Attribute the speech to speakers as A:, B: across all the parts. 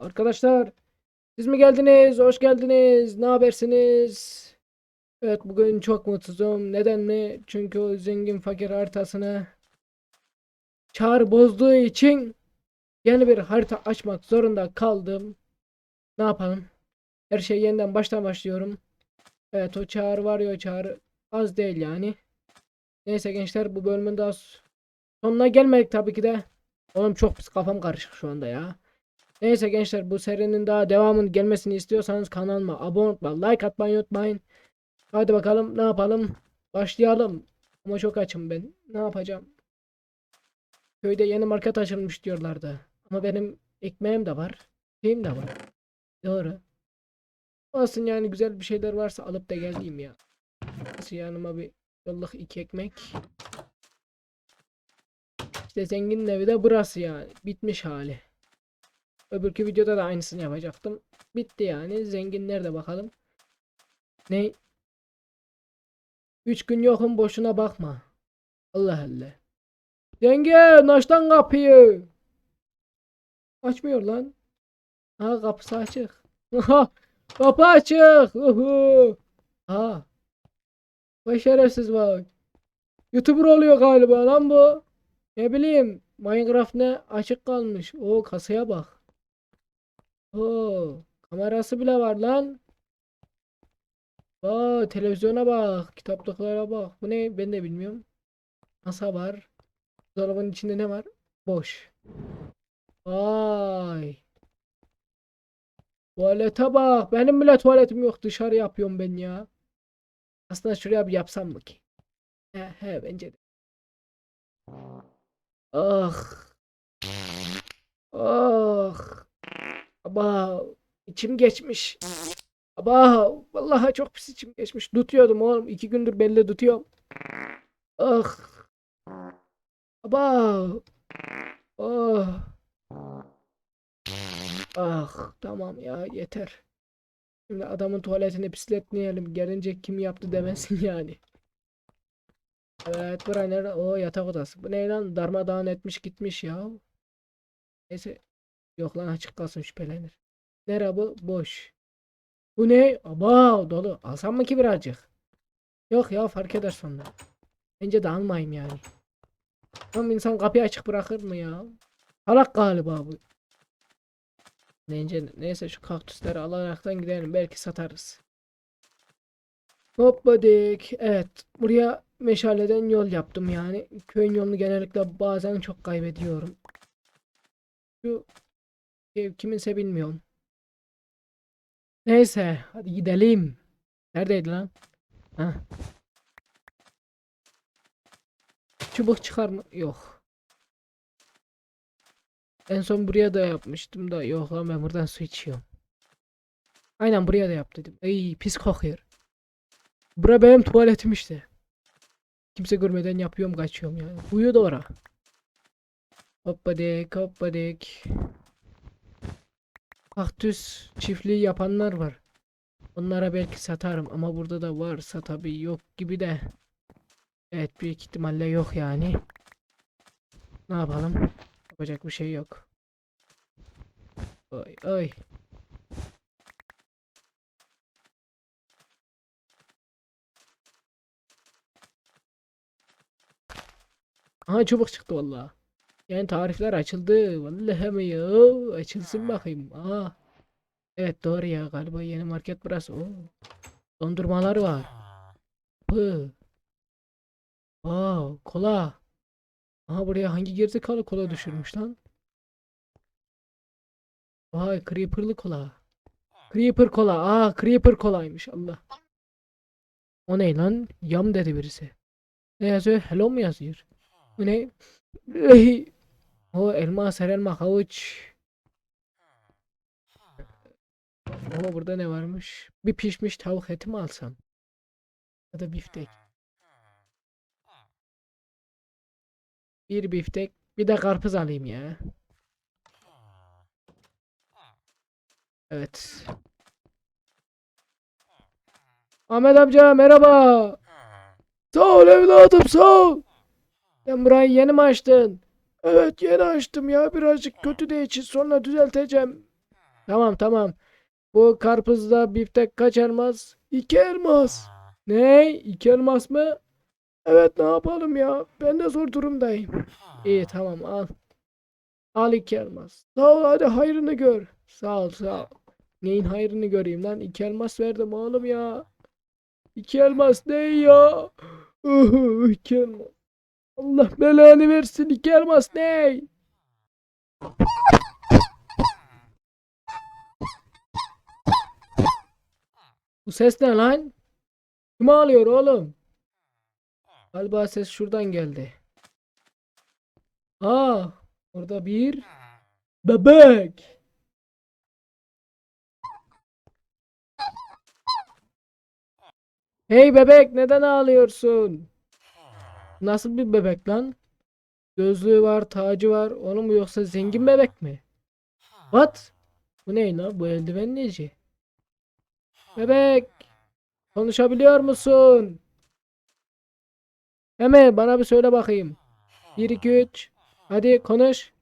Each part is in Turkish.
A: Arkadaşlar siz mi geldiniz? Hoş geldiniz. Ne habersiniz? Evet bugün çok mutsuzum. Neden mi? Çünkü o zengin fakir haritasını çağrı bozduğu için yeni bir harita açmak zorunda kaldım. Ne yapalım? Her şey yeniden baştan başlıyorum. Evet o çağrı var ya o çağrı az değil yani. Neyse gençler bu bölümün daha sonuna gelmedik tabii ki de. Oğlum çok kafam karışık şu anda ya. Neyse gençler bu serinin daha devamının gelmesini istiyorsanız kanalıma abone olmayı, like atmayı unutmayın. Hadi bakalım ne yapalım? Başlayalım. Ama çok açım ben. Ne yapacağım? Köyde yeni market açılmış diyorlardı. Ama benim ekmeğim de var. Şeyim de var. Doğru. Olsun yani güzel bir şeyler varsa alıp da geleyim ya. Nasıl yanıma bir yollık iki ekmek. İşte zenginin evi de burası yani. Bitmiş hali. Öbürkü videoda da aynısını yapacaktım. Bitti yani. Zengin nerede bakalım. Ne? Üç gün yokum boşuna bakma. Allah Allah. Zengin açtan kapıyı. Açmıyor lan. Ha kapısı açık. Kapı açık. Ha. Vay şerefsiz bak. YouTuber oluyor galiba lan bu. Ne bileyim. Minecraft ne açık kalmış. O kasaya bak. Oo, kamerası bile var lan. Aa, televizyona bak, kitaplıklara bak. Bu ne? Ben de bilmiyorum. Masa var. Dolabın içinde ne var? Boş. Vay. Tuvalete bak. Benim bile tuvaletim yok. Dışarı yapıyorum ben ya. Aslında şuraya bir yapsam mı ki? He he bence de. Ah. Ah. Aba içim geçmiş. Aba vallahi çok pis içim geçmiş. Tutuyordum oğlum. iki gündür belli tutuyorum. Ah. Aba. Oh. Ah tamam ya yeter. Şimdi adamın tuvaletini pisletmeyelim. Gelince kim yaptı demesin yani. Evet bura nere? O yatak odası. Bu ne lan? Darmadağın etmiş gitmiş ya. Neyse. Yok lan açık kalsın şüphelenir. Nere bu? Boş. Bu ne? Aba dolu. Alsam mı ki birazcık? Yok ya fark eder sonra. Bence de almayayım yani. Tam insan kapıyı açık bırakır mı ya? Salak galiba bu. Neyse, neyse şu kaktüsleri alaraktan gidelim. Belki satarız. Hoppadik. Evet. Buraya meşaleden yol yaptım yani. Köyün yolunu genellikle bazen çok kaybediyorum. Şu ev kiminse bilmiyorum. Neyse. Hadi gidelim. Neredeydi lan? Ha. Çubuk çıkar mı? Yok. En son buraya da yapmıştım da yok lan ben buradan su içiyorum. Aynen buraya da yaptıydım. Ey pis kokuyor. Bura benim tuvaletim işte. Kimse görmeden yapıyorum kaçıyorum yani. Uyu da ora. Hoppadik hoppadik. Kaktüs çiftliği yapanlar var. Onlara belki satarım ama burada da varsa tabii yok gibi de. Evet büyük ihtimalle yok yani. Ne yapalım? Yapacak bir şey yok. Oy oy. Aha çubuk çıktı vallahi. Yani tarifler açıldı. Vallahi mi ya? Açılsın bakayım. Aa. Evet doğru ya galiba yeni market burası. Oo. Dondurmalar var. Pı. Aa, kola. Aha buraya hangi gerizekalı kola düşürmüş lan? Vay Creeper'lı kola. Creeper kola. Aa Creeper kolaymış Allah. O ne lan? Yam dedi birisi. Ne yazıyor? Hello mu yazıyor? Ne? O elma, serelma, havuç. Ama burada ne varmış? Bir pişmiş tavuk eti mi alsam? Ya da biftek. Bir biftek, bir de karpuz alayım ya. Evet. Ahmet amca merhaba. Sağ ol evladım sağ ol. Sen burayı yeni mi açtın? Evet yeni açtım ya birazcık kötü de için sonra düzelteceğim. Tamam tamam. Bu karpuzda biftek kaç elmas? İki elmas. Ne? İki elmas mı? Evet ne yapalım ya? Ben de zor durumdayım. İyi tamam al. Al iki elmas. Sağ ol hadi hayrını gör. Sağ ol sağ ol. Neyin hayrını göreyim lan? İki elmas verdim oğlum ya. İki elmas ne ya? İki elmas. Allah belanı versin iki elmas ne? Bu ses ne lan? Kim ağlıyor oğlum? Galiba ses şuradan geldi. Aa, orada bir bebek. Hey bebek, neden ağlıyorsun? Nasıl bir bebek lan? Gözlüğü var, tacı var. Onun mu yoksa zengin bebek mi? What? Bu ne lan? Bu eldiven neci? Bebek, konuşabiliyor musun? Hemen bana bir söyle bakayım. 1 2 3. Hadi konuş.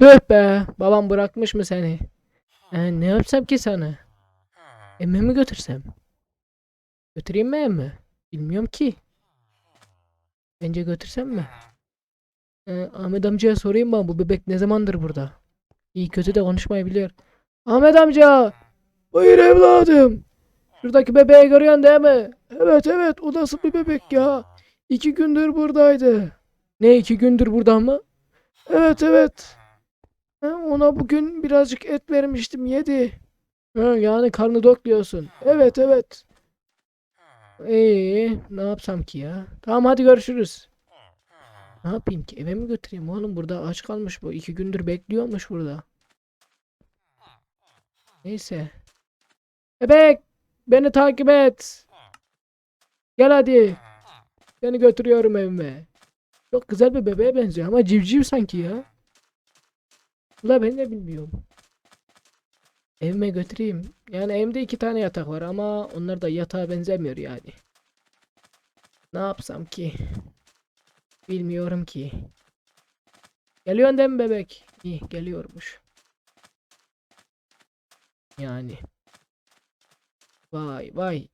A: Tüh be, babam bırakmış mı seni? Ee, ne yapsam ki sana? Emme mi götürsem? Götüreyim mi emme? Bilmiyorum ki. Bence götürsem mi? Ee, Ahmet amcaya sorayım ben bu bebek ne zamandır burada? İyi kötü de konuşmayı biliyor. Ahmet amca! Buyur evladım. Şuradaki bebeği görüyorsun değil mi? Evet evet o nasıl bir bebek ya? İki gündür buradaydı. Ne iki gündür burada mı? Evet evet. Ona bugün birazcık et vermiştim yedi. Yani karnı dok diyorsun. Evet evet. İyi ne yapsam ki ya? Tamam hadi görüşürüz. Ne yapayım ki? Eve mi götüreyim oğlum? Burada aç kalmış bu. iki gündür bekliyormuş burada. Neyse. Bebek! Beni takip et. Gel hadi. Seni götürüyorum evime. Çok güzel bir bebeğe benziyor ama civciv sanki ya. Ula ben de bilmiyorum. Evime götüreyim. Yani evimde iki tane yatak var ama onlar da yatağa benzemiyor yani. Ne yapsam ki? Bilmiyorum ki. Geliyorsun değil mi bebek? İyi geliyormuş. Yani. Vay vay.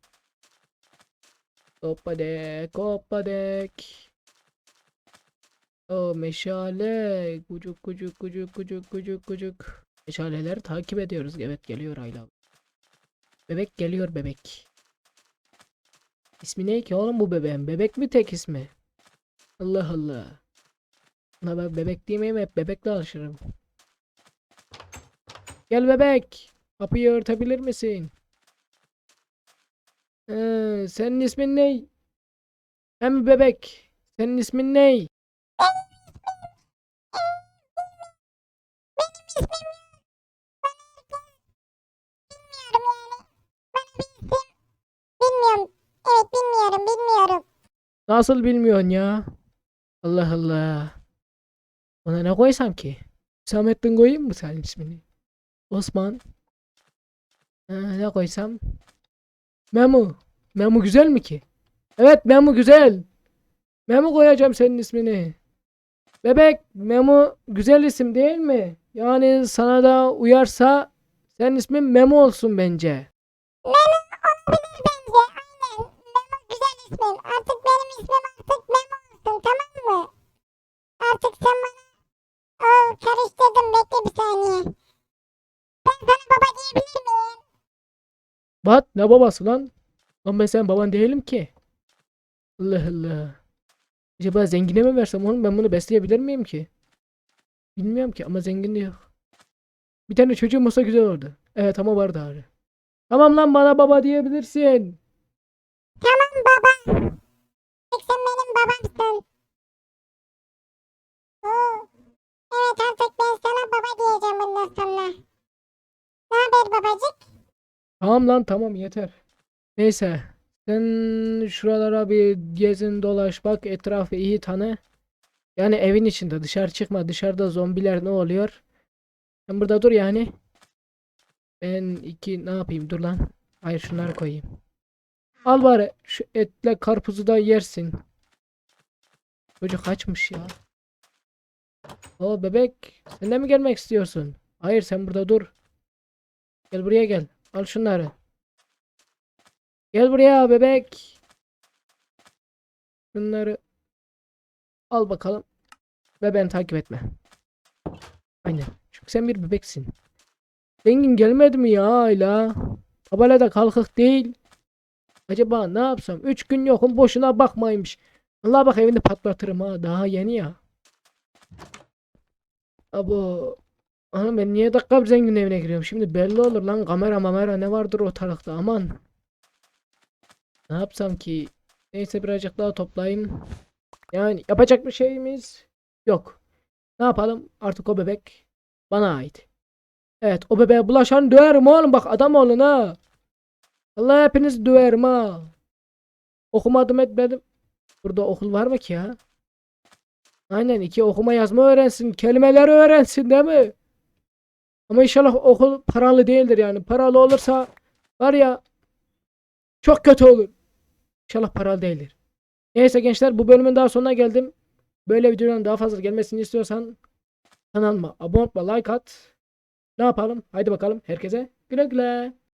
A: Hoppadek hoppadek. O meşale. Kucuk kucuk kucuk kucuk kucuk kucuk. Meşaleleri takip ediyoruz. Evet geliyor Ayla. Bebek geliyor bebek. İsmi ne ki oğlum bu bebeğin? Bebek mi tek ismi? Allah Allah. Buna ben bebek diyemeyim hep bebekle alışırım. Gel bebek. Kapıyı örtebilir misin? Ee, senin ismin ne? Hem bebek. Senin ismin ne? Nasıl bilmiyorsun ya? Allah Allah. Ona ne koysam ki? Hüsamettin koyayım mı senin ismini? Osman. Ha, ne koysam? Memo. Memo güzel mi ki? Evet Memo güzel. Memo koyacağım senin ismini. Bebek Memo güzel isim değil mi? Yani sana da uyarsa senin ismin Memo olsun bence.
B: Memo olabilir bence. Aynen. Memo güzel ismin. Artık benim ismim artık Memo olsun tamam mı? Artık sen bana... Oo karıştırdım bekle bir saniye. Ben sana baba diyebilir miyim?
A: Bat ne babası lan? Lan ben senin baban değilim ki. Allah Allah. Acaba zengine mi versem oğlum ben bunu besleyebilir miyim ki? Bilmiyorum ki ama zengin de yok. Bir tane çocuğum olsa güzel olurdu. Evet ama var da abi. Tamam lan bana baba diyebilirsin.
B: Tamam baba. Artık sen benim babamsın. Oo. Evet artık ben sana baba diyeceğim bundan sonra. Ne haber babacık?
A: Tamam lan tamam yeter. Neyse. Sen şuralara bir gezin dolaş bak etrafı iyi tanı. Yani evin içinde dışarı çıkma. Dışarıda zombiler ne oluyor? Sen burada dur yani. Ben iki ne yapayım dur lan. Hayır şunları koyayım. Al bari şu etle karpuzu da yersin. Çocuk kaçmış ya. O bebek sen de mi gelmek istiyorsun? Hayır sen burada dur. Gel buraya gel. Al şunları. Gel buraya bebek. Bunları al bakalım. Ve beni takip etme. Aynen. Çünkü sen bir bebeksin. Zengin gelmedi mi ya hala? Tabela da kalkık değil. Acaba ne yapsam? Üç gün yokum boşuna bakmaymış. Allah bak evini patlatırım ha. Daha yeni ya. Abo. Ana ben niye dakika zengin evine giriyorum? Şimdi belli olur lan kamera mamera ne vardır ortalıkta aman. Ne yapsam ki? Neyse birazcık daha toplayayım. Yani yapacak bir şeyimiz yok. Ne yapalım? Artık o bebek bana ait. Evet o bebeğe bulaşan döverim oğlum bak adam olun ha. Allah hepiniz döverim ha. Okumadım etmedim. Burada okul var mı ki ya? Aynen iki okuma yazma öğrensin. Kelimeleri öğrensin değil mi? Ama inşallah okul paralı değildir yani. Paralı olursa var ya çok kötü olur. İnşallah paralı değildir. Neyse gençler bu bölümün daha sonuna geldim. Böyle videoların daha fazla gelmesini istiyorsan kanalıma abone ol, like at. Ne yapalım? Haydi bakalım herkese güle güle.